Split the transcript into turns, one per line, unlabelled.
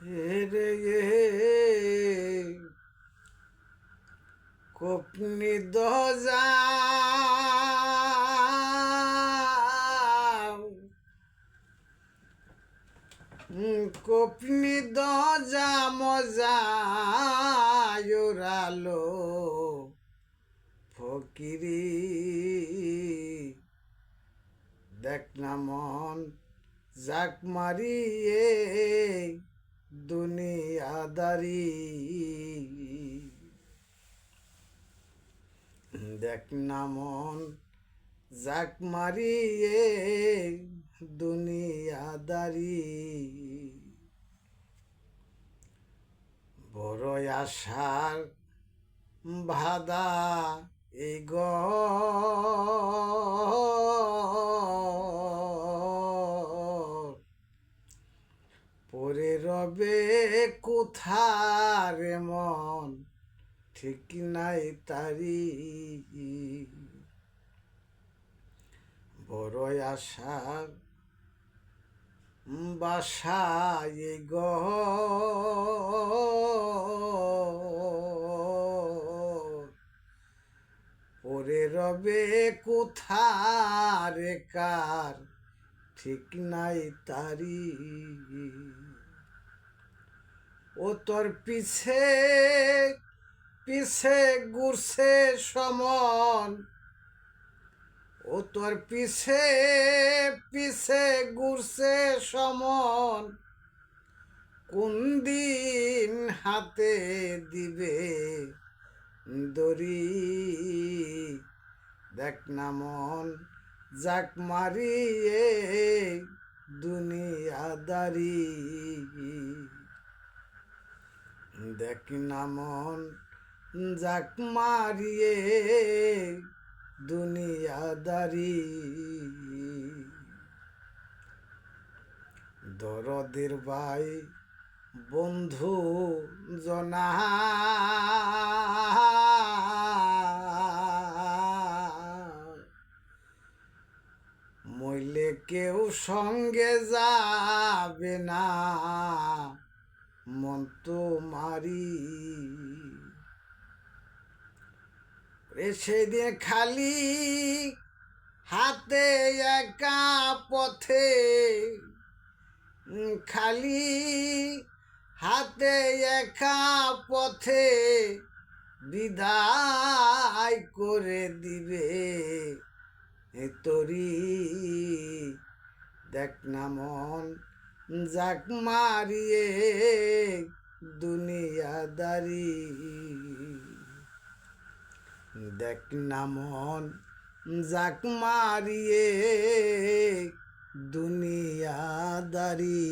হেরে গে দজা কোপনি দজা মজা ওরালো ফকিরি। দেখ না মন জাক মারিয়ে দুনিয়াদারি দেখ না মন জাক মারিয়ে দুনিয়াদারি বড় আশার ভাদা এই গ রবে কোথারে মন? ঠিক নাই তারি। বড় আশার বাসায় গ। পরে রবে কোথারে কার? ঠিক নাই তারি। ও তোর পিছে পিছে ঘুরছে সমন। ও তোর পিছে পিছে ঘুরছে সমন। কোন দিন হাতে দিবে দড়ি? দেখ না মন জাক মারিয়ে দুনিয়াদারি। দেখ না মন জাক মারিয়ে দুনিয়াদারি। দরদের ভাই বন্ধু জনা। মইলে কেউ সঙ্গে যাবে না। মন মারি। সেদিন খালি হাতে একা পথে, খালি হাতে একা পথে বিদায় করে দিবে। তরি দেখ না মন যাক মারিয়ে দুনিয়াদারি দেখ না মন জাক মারিয়ে দুনিয়াদারি